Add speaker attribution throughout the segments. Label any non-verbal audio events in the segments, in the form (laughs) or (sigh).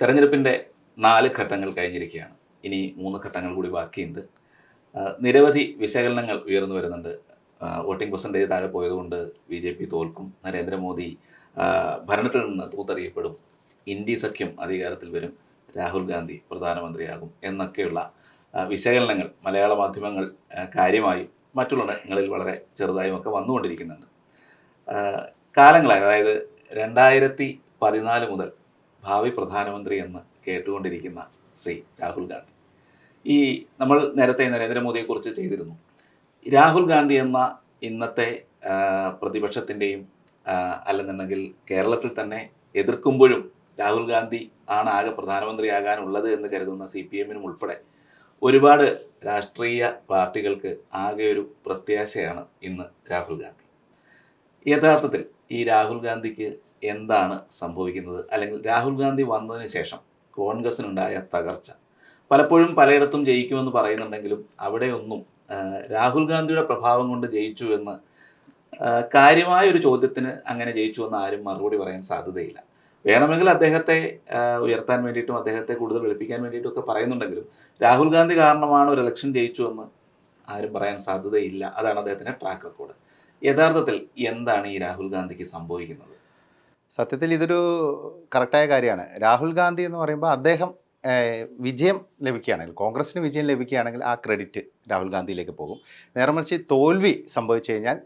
Speaker 1: തെരഞ്ഞെടുപ്പിന്റെ നാല് ഘട്ടങ്ങൾ കഴിഞ്ഞിരിക്കുകയാണ്. ഇനി മൂന്ന് ഘട്ടങ്ങൾ കൂടി ബാക്കിയുണ്ട്. നിരവധി വിശകലനങ്ങൾ ഉയർന്നു വരുന്നുണ്ട്. വോട്ടിംഗ് പെർസെന്റേജ് താഴെ പോയതുകൊണ്ട് ബി ജെ പി തോൽക്കും. നരേന്ദ്രമോദി ഭരണത്തിൽ നിന്ന് തൂത്തറിയപ്പെടും. ഇന്ത്യ സഖ്യം അധികാരത്തിൽ വരും. രാഹുൽ ഗാന്ധി പ്രധാനമന്ത്രിയാകും എന്നൊക്കെയുള്ള വിശകലനങ്ങൾ മലയാള മാധ്യമങ്ങൾ കാര്യമായും മറ്റുള്ളടങ്ങളിൽ വളരെ ചെറുതായും ഒക്കെ വന്നുകൊണ്ടിരിക്കുന്നുണ്ട്. കാലങ്ങളായി അതായത് രണ്ടായിരത്തി പതിനാല് മുതൽ ഭാവി പ്രധാനമന്ത്രി എന്ന് കേട്ടുകൊണ്ടിരിക്കുന്ന ശ്രീ രാഹുൽ ഗാന്ധി. ഈ നമ്മൾ നേരത്തെ നരേന്ദ്രമോദിയെക്കുറിച്ച് ചെയ്തിരുന്നു. രാഹുൽ ഗാന്ധി എന്ന ഇന്നത്തെ പ്രതിപക്ഷത്തിന്റെയും അല്ലെന്നുണ്ടെങ്കിൽ കേരളത്തിൽ തന്നെ എതിർക്കുമ്പോഴും രാഹുൽ ഗാന്ധി ആണ് ആകെ പ്രധാനമന്ത്രിയാകാനുള്ളത് എന്ന് കരുതുന്ന സി പി എമ്മിനും ഉൾപ്പെടെ ഒരുപാട് രാഷ്ട്രീയ പാർട്ടികൾക്ക് ആകെ ഒരു പ്രത്യാശയാണ് ഇന്ന് രാഹുൽ ഗാന്ധി. യഥാർത്ഥത്തിൽ ഈ രാഹുൽ ഗാന്ധിക്ക് എന്താണ് സംഭവിക്കുന്നത്? അല്ലെങ്കിൽ രാഹുൽ ഗാന്ധി വന്നതിന് ശേഷം കോൺഗ്രസിനുണ്ടായ തകർച്ച. പലപ്പോഴും പലയിടത്തും ജയിക്കുമെന്ന് പറയുന്നുണ്ടെങ്കിലും അവിടെയൊന്നും രാഹുൽ ഗാന്ധിയുടെ പ്രഭാവം കൊണ്ട് ജയിച്ചു എന്ന് കാര്യമായ ഒരു ചോദ്യത്തിന് അങ്ങനെ ജയിച്ചു എന്ന് ആരും മറുപടി പറയാൻ സാധ്യതയില്ല. വേണമെങ്കിൽ അദ്ദേഹത്തെ ഉയർത്താൻ വേണ്ടിയിട്ടും അദ്ദേഹത്തെ കൂടുതൽ വെളുപ്പിക്കാൻ വേണ്ടിയിട്ടും ഒക്കെ പറയുന്നുണ്ടെങ്കിലും രാഹുൽ ഗാന്ധി കാരണമാണ് ഒരു ഇലക്ഷൻ ജയിച്ചു എന്ന് ആരും പറയാൻ സാധ്യതയില്ല. അതാണ് അദ്ദേഹത്തിന്റെ ട്രാക്ക് റെക്കോർഡ് യഥാർത്ഥത്തിൽ എന്താണ് ഈ രാഹുൽ ഗാന്ധിക്ക് സംഭവിക്കുന്നത്?
Speaker 2: സത്യത്തിൽ ഇതൊരു കറക്റ്റായ കാര്യമാണ്. രാഹുൽ ഗാന്ധി എന്ന് പറയുമ്പോൾ അദ്ദേഹം വിജയം ലഭിക്കുകയാണെങ്കിൽ കോൺഗ്രസിന് വിജയം ലഭിക്കുകയാണെങ്കിൽ ആ ക്രെഡിറ്റ് രാഹുൽ ഗാന്ധിയിലേക്ക് പോകും. നേരെ മറിച്ച് തോൽവി സംഭവിച്ചു കഴിഞ്ഞാൽ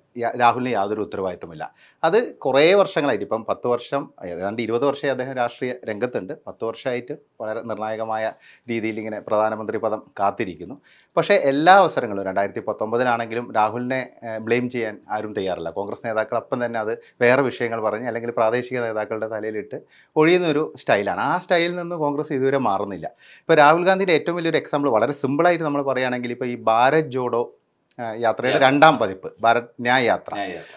Speaker 2: രാഹുലിന് യാതൊരു ഉത്തരവാദിത്തമില്ല അത് കുറേ വർഷങ്ങളായിട്ട് ഇപ്പം പത്ത് വർഷം ഏതാണ്ട് ഇരുപത് വർഷം അദ്ദേഹം രാഷ്ട്രീയ രംഗത്തുണ്ട്. പത്ത് വർഷമായിട്ട് വളരെ നിർണായകമായ രീതിയിൽ ഇങ്ങനെ പ്രധാനമന്ത്രി പദം കാത്തിരിക്കുന്നു. പക്ഷേ എല്ലാ അവസരങ്ങളും രണ്ടായിരത്തി പത്തൊമ്പതിലാണെങ്കിലും രാഹുലിനെ ബ്ലെയിം ചെയ്യാൻ ആരും തയ്യാറല്ല. കോൺഗ്രസ് നേതാക്കൾ അപ്പം തന്നെ അത് വേറെ വിഷയങ്ങൾ പറഞ്ഞ് അല്ലെങ്കിൽ പ്രാദേശിക നേതാക്കളുടെ തലയിലിട്ട് ഒഴിയുന്ന ഒരു സ്റ്റൈലാണ്. ആ സ്റ്റൈലിൽ നിന്ന് കോൺഗ്രസ് ഇതുവരെ മാറുന്നില്ല. ഇപ്പോൾ രാഹുൽ ഗാന്ധിയുടെ ഏറ്റവും വലിയൊരു എക്സാമ്പിൾ വളരെ സിമ്പിളായിട്ട് നമ്മൾ പറയുകയാണെങ്കിൽ ഇപ്പോൾ ഈ ഭാരത് ജോഡോ യാത്രയുടെ രണ്ടാം പതിപ്പ് ഭാരത് ന്യായ യാത്ര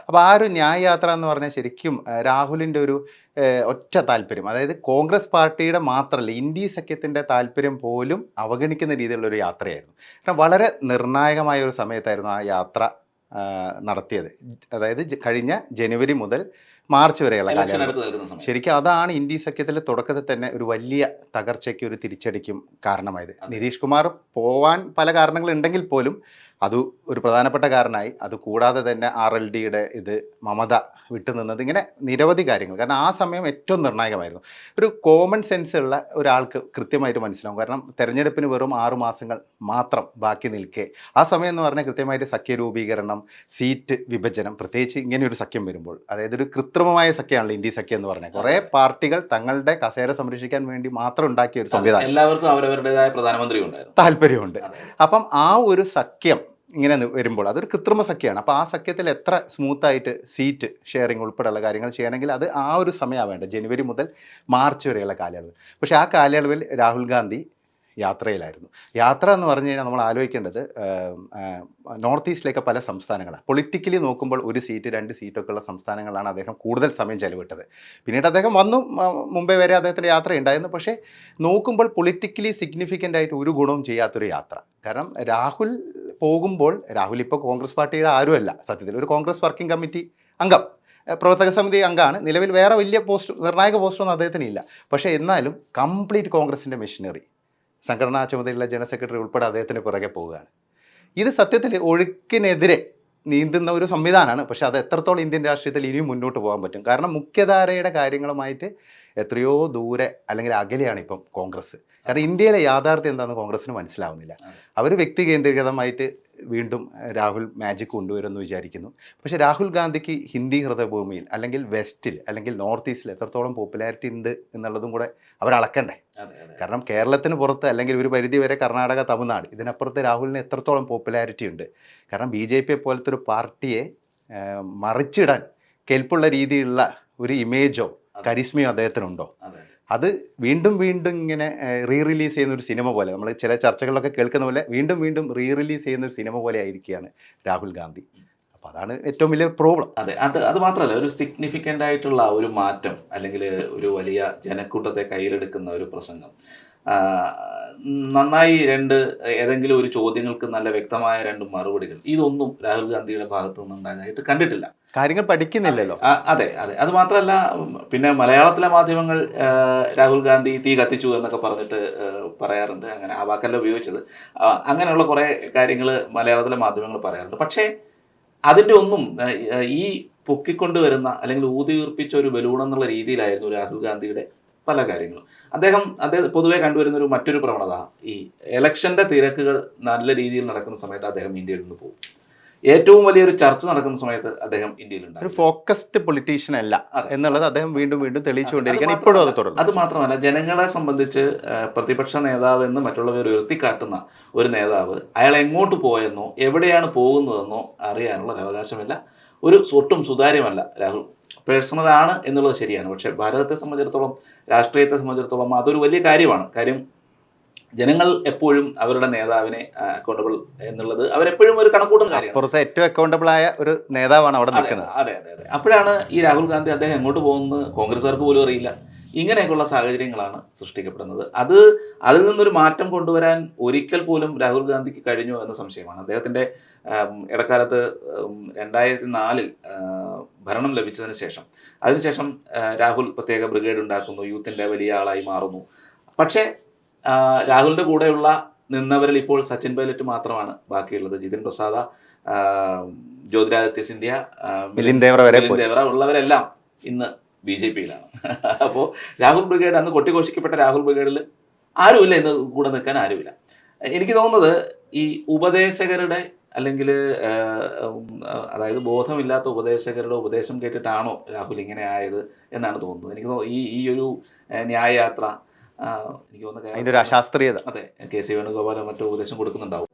Speaker 2: അപ്പോൾ ആ ഒരു ന്യായ യാത്ര എന്ന് പറഞ്ഞാൽ ശരിക്കും രാഹുലിന്റെ ഒരു ഒറ്റ താല്പര്യം. അതായത് കോൺഗ്രസ് പാർട്ടിയുടെ മാത്രമല്ല ഇന്ത്യ സഖ്യത്തിന്റെ താല്പര്യം പോലും അവഗണിക്കുന്ന രീതിയിലുള്ള ഒരു യാത്രയായിരുന്നു. കാരണം വളരെ നിർണായകമായ ഒരു സമയത്തായിരുന്നു ആ യാത്ര നടത്തിയത്. അതായത് കഴിഞ്ഞ ജനുവരി മുതൽ മാർച്ച് വരെയുള്ള
Speaker 1: കാലം
Speaker 2: ശരിക്കും അതാണ് ഇന്ത്യ സഖ്യത്തിലെ തുടക്കത്തിൽ തന്നെ ഒരു വലിയ തകർച്ചയ്ക്ക് ഒരു തിരിച്ചടിക്കും കാരണമായത്. നിതീഷ് കുമാർ പോവാൻ പല കാരണങ്ങളുണ്ടെങ്കിൽ പോലും അത് ഒരു പ്രധാനപ്പെട്ട കാരണമായി അത് കൂടാതെ തന്നെ ആർ എൽ ഡിയുടെ ഇത് മമത വിട്ടുനിന്നത് ഇങ്ങനെ നിരവധി കാര്യങ്ങൾ. കാരണം ആ സമയം ഏറ്റവും നിർണായകമായിരുന്നു. ഒരു കോമൺ സെൻസ് ഉള്ള ഒരാൾക്ക് കൃത്യമായിട്ട് മനസ്സിലാവും. കാരണം തെരഞ്ഞെടുപ്പിന് വെറും ആറു മാസങ്ങൾ മാത്രം ബാക്കി നിൽക്കെ. ആ സമയം എന്ന് പറഞ്ഞാൽ കൃത്യമായിട്ട് സഖ്യ രൂപീകരണം സീറ്റ് വിഭജനം പ്രത്യേകിച്ച് ഇങ്ങനെ ഒരു സഖ്യം വരുമ്പോൾ. അതായത് ഒരു കൃത്രിമമായ സഖ്യമാണല്ലോ ഇന്ത്യ സഖ്യം എന്ന് പറഞ്ഞാൽ. കുറേ പാർട്ടികൾ തങ്ങളുടെ കസേര സംരക്ഷിക്കാൻ വേണ്ടി മാത്രം ഉണ്ടാക്കിയ ഒരു സംവിധാനം.
Speaker 1: എല്ലാവർക്കും അവരവരുടേതായ പ്രധാനമന്ത്രി
Speaker 2: താല്പര്യമുണ്ട്. അപ്പം ആ ഒരു സഖ്യം ഇങ്ങനെ വരുമ്പോൾ അതൊരു കൃത്രിമ സഖ്യമാണ് അപ്പോൾ ആ സഖ്യത്തിൽ എത്ര സ്മൂത്തായിട്ട് സീറ്റ് ഷെയറിംഗ് ഉൾപ്പെടെയുള്ള കാര്യങ്ങൾ ചെയ്യണമെങ്കിൽ അത് ആ ഒരു സമയമാണ് വേണ്ടത്. ജനുവരി മുതൽ മാർച്ച് വരെയുള്ള കാലയളവ്. പക്ഷേ ആ കാലയളവിൽ രാഹുൽ ഗാന്ധി യാത്രയിലായിരുന്നു. യാത്ര എന്ന് പറഞ്ഞു കഴിഞ്ഞാൽ നമ്മൾ ആലോചിക്കേണ്ടത് നോർത്ത് ഈസ്റ്റിലേക്ക് പല സംസ്ഥാനങ്ങളാണ്. പൊളിറ്റിക്കലി നോക്കുമ്പോൾ ഒരു സീറ്റ് രണ്ട് സീറ്റൊക്കെ ഉള്ള സംസ്ഥാനങ്ങളാണ് അദ്ദേഹം കൂടുതൽ സമയം ചെലവിട്ടത്. പിന്നീട് അദ്ദേഹം വന്നു മുംബൈ വരെ അദ്ദേഹത്തിന്റെ യാത്ര ഉണ്ടായിരുന്നു പക്ഷേ നോക്കുമ്പോൾ പൊളിറ്റിക്കലി സിഗ്നിഫിക്കന്റ് ആയിട്ട് ഒരു ഗുണവും ചെയ്യാത്തൊരു യാത്ര. കാരണം രാഹുൽ പോകുമ്പോൾ രാഹുൽ ഇപ്പോൾ കോൺഗ്രസ് പാർട്ടിയുടെ ആരുമല്ല. സത്യത്തിൽ ഒരു കോൺഗ്രസ് വർക്കിംഗ് കമ്മിറ്റി അംഗം. പ്രവർത്തക സമിതി അംഗമാണ്. നിലവിൽ വേറെ വലിയ പോസ്റ്റ് നിർണായക പോസ്റ്റൊന്നും അദ്ദേഹത്തിന് ഇല്ല. പക്ഷേ എന്നാലും കംപ്ലീറ്റ് കോൺഗ്രസിന്റെ മെഷീനറി സംഘടനാ ചുമതലയുള്ള ജനറൽ സെക്രട്ടറി ഉൾപ്പെടെ അദ്ദേഹത്തിന് പുറകെ പോവുകയാണ്. ഇത് സത്യത്തിൽ ഒഴുക്കിനെതിരെ നീന്തുന്ന ഒരു സംവിധാനമാണ്. പക്ഷേ അത് എത്രത്തോളം ഇന്ത്യൻ രാഷ്ട്രീയത്തിൽ ഇനിയും മുന്നോട്ട് പോകാൻ പറ്റും? കാരണം മുഖ്യധാരയുടെ കാര്യങ്ങളുമായിട്ട് എത്രയോ ദൂരെ അല്ലെങ്കിൽ അകലെയാണ് ഇപ്പം കോൺഗ്രസ്. കാരണം ഇന്ത്യയിലെ യാഥാർത്ഥ്യം എന്താണെന്ന് കോൺഗ്രസ്സിന് മനസ്സിലാവുന്നില്ല. അവർ വ്യക്തി കേന്ദ്രീകൃതമായിട്ട് വീണ്ടും രാഹുൽ മാജിക് കൊണ്ടുവരുമെന്ന് വിചാരിക്കുന്നു. പക്ഷേ രാഹുൽ ഗാന്ധിക്ക് ഹിന്ദി ഹൃദയഭൂമിയിൽ അല്ലെങ്കിൽ വെസ്റ്റിൽ അല്ലെങ്കിൽ നോർത്ത് ഈസ്റ്റിൽ എത്രത്തോളം പോപ്പുലാരിറ്റി ഉണ്ട് എന്നുള്ളതും കൂടെ അവർ അളക്കണ്ടേ? കാരണം കേരളത്തിന് പുറത്ത് അല്ലെങ്കിൽ ഒരു പരിധി വരെ കർണാടക തമിഴ്നാട് ഇതിനപ്പുറത്ത് രാഹുലിന് എത്രത്തോളം പോപ്പുലാരിറ്റി ഉണ്ട്? കാരണം ബി ജെ പിയെ പോലത്തെ ഒരു പാർട്ടിയെ മറിച്ചിടാൻ കെൽപ്പുള്ള രീതിയിലുള്ള ഒരു ഇമേജോ കരിസ്മയോ അദ്ദേഹത്തിനുണ്ടോ?
Speaker 1: അതെ
Speaker 2: വീണ്ടും വീണ്ടും ഇങ്ങനെ റീ റിലീസ് ചെയ്യുന്ന ഒരു സിനിമ പോലെ നമ്മൾ ചില ചർച്ചകളിലൊക്കെ കേൾക്കുന്ന പോലെ വീണ്ടും വീണ്ടും റീ റിലീസ് ചെയ്യുന്ന ഒരു സിനിമ പോലെ ആയിരിക്കുകയാണ് രാഹുൽ ഗാന്ധി. അപ്പോൾ അതാണ് ഏറ്റവും വലിയ പ്രോബ്ലം.
Speaker 1: അതെ അത് അത് മാത്രമല്ല ഒരു സിഗ്നിഫിക്കന്റ് ആയിട്ടുള്ള ഒരു മാറ്റം അല്ലെങ്കിൽ ഒരു വലിയ ജനക്കൂട്ടത്തെ കയ്യിലെടുക്കുന്ന ഒരു പ്രസംഗം. നന്നായി രണ്ട് ഏതെങ്കിലും ഒരു ചോദ്യങ്ങൾക്ക് നല്ല വ്യക്തമായ രണ്ട് മറുപടികൾ. ഇതൊന്നും രാഹുൽ ഗാന്ധിയുടെ ഭാഗത്തു നിന്നുണ്ടായതായിട്ട് കണ്ടിട്ടില്ല.
Speaker 2: കാര്യങ്ങൾ പഠിക്കുന്നില്ലല്ലോ.
Speaker 1: അതെ അതെ. അത് മാത്രമല്ല പിന്നെ മലയാളത്തിലെ മാധ്യമങ്ങൾ രാഹുൽ ഗാന്ധി തീ കത്തിച്ചു എന്നൊക്കെ പറഞ്ഞിട്ട് പറയാറുണ്ട്. അങ്ങനെ ആ വാക്കല്ല ഉപയോഗിച്ചത്. അങ്ങനെയുള്ള കുറേ കാര്യങ്ങൾ മലയാളത്തിലെ മാധ്യമങ്ങൾ പറയാറുണ്ട്. പക്ഷേ അതിന്റെ ഒന്നും ഈ പൊക്കിക്കൊണ്ടുവരുന്ന അല്ലെങ്കിൽ ഊതിയുർപ്പിച്ച ഒരു ബലൂൺ എന്നുള്ള രീതിയിലായിരുന്നു രാഹുൽ ഗാന്ധിയുടെ പല കാര്യങ്ങളും. അദ്ദേഹം അദ്ദേഹം പൊതുവേ കണ്ടുവരുന്ന ഒരു മറ്റൊരു പ്രവണത ഈ ഇലക്ഷന്റെ തിരക്കുകൾ നല്ല രീതിയിൽ നടക്കുന്ന സമയത്ത് അദ്ദേഹം ഇന്ത്യയിൽ നിന്ന് പോകും. ഏറ്റവും വലിയൊരു ചർച്ച നടക്കുന്ന സമയത്ത് അദ്ദേഹം
Speaker 2: ഒരു ഫോക്കസ്ഡ് പൊളിറ്റീഷ്യൻ അല്ല എന്നുള്ളത് അദ്ദേഹം വീണ്ടും വീണ്ടും തെളിയിച്ചുകൊണ്ടിരിക്കുകയാണ്. ഇപ്പോഴും അത് തുടർന്നു.
Speaker 1: അത് മാത്രമല്ല ജനങ്ങളെ സംബന്ധിച്ച് പ്രതിപക്ഷ നേതാവ് എന്ന് മറ്റുള്ളവർ ഉയർത്തിക്കാട്ടുന്ന ഒരു നേതാവ് അയാൾ എങ്ങോട്ട് പോയെന്നോ എവിടെയാണ് പോകുന്നതെന്നോ അറിയാനുള്ള ഒരു അവകാശമില്ല. ഒരു ഒട്ടും സുതാര്യമല്ല രാഹുൽ. പേഴ്സണൽ ആണ് എന്നുള്ളത് ശരിയാണ്. പക്ഷേ ഭാരതത്തെ സംബന്ധിച്ചിടത്തോളം രാഷ്ട്രീയത്തെ സംബന്ധിച്ചിടത്തോളം അതൊരു വലിയ കാര്യമാണ്. കാര്യം ജനങ്ങൾ എപ്പോഴും അവരുടെ നേതാവിനെ അക്കൗണ്ടബിൾ എന്നുള്ളത് അവരെപ്പോഴും ഒരു കണക്കൂട്ടുന്ന കാര്യമാണ്.
Speaker 2: പുറത്തെ ഏറ്റവും അക്കൗണ്ടബിൾ ആയ ഒരു നേതാവാണ് അവിടെ നിൽക്കുന്നത്.
Speaker 1: അതെ അതെ അതെ. അപ്പോഴാണ് ഈ രാഹുൽ ഗാന്ധി അദ്ദേഹം എങ്ങോട്ട് പോകുന്നത് കോൺഗ്രസ്സുകാർക്ക് പോലും അറിയില്ല. ഇങ്ങനെയൊക്കെയുള്ള സാഹചര്യങ്ങളാണ് സൃഷ്ടിക്കപ്പെടുന്നത്. അത് അതിൽ നിന്നൊരു മാറ്റം കൊണ്ടുവരാൻ ഒരിക്കൽ പോലും രാഹുൽ ഗാന്ധിക്ക് കഴിഞ്ഞു എന്ന സംശയമാണ്. അദ്ദേഹത്തിന്റെ ഇടക്കാലത്ത് രണ്ടായിരത്തി നാലിൽ ഭരണം ലഭിച്ചതിന് ശേഷം. അതിനുശേഷം രാഹുൽ പ്രത്യേക ബ്രിഗേഡ് ഉണ്ടാക്കുന്നു യൂത്തിന്റെ വലിയ ആളായി മാറുന്നു. പക്ഷേ രാഹുലിന്റെ കൂടെയുള്ള നിന്നവരിൽ ഇപ്പോൾ സച്ചിൻ പൈലറ്റ് മാത്രമാണ് ബാക്കിയുള്ളത്. ജിതിൻ പ്രസാദ ജ്യോതിരാദിത്യ സിന്ധ്യ
Speaker 2: മിലിൻ ദേവറ
Speaker 1: ഉള്ളവരെല്ലാം ഇന്ന് ബി ജെ പിയിലാണ്. (laughs) അപ്പോൾ രാഹുൽ ബ്രിഗേഡ് അന്ന് കൊട്ടിഘോഷിക്കപ്പെട്ട രാഹുൽ ബ്രിഗേഡിൽ ആരുമില്ല ഇന്ന് കൂടെ നിൽക്കാൻ ആരുമില്ല. എനിക്ക് തോന്നുന്നത് ഈ ഉപദേശകരുടെ അല്ലെങ്കിൽ അതായത് ബോധമില്ലാത്ത ഉപദേശകരുടെ ഉപദേശം കേട്ടിട്ടാണോ രാഹുൽ ഇങ്ങനെ ആയത് എന്നാണ് തോന്നുന്നത്. എനിക്ക് തോന്നുന്നു ഈ ഈ ഒരു ന്യായയാത്ര എനിക്ക് തോന്നുന്നു
Speaker 2: അതിന്റെ ഒരു അശാസ്ത്രീയത.
Speaker 1: അതെ കെ സി വേണുഗോപാലോ മറ്റോ ഉപദേശം കൊടുക്കുന്നുണ്ടാവും.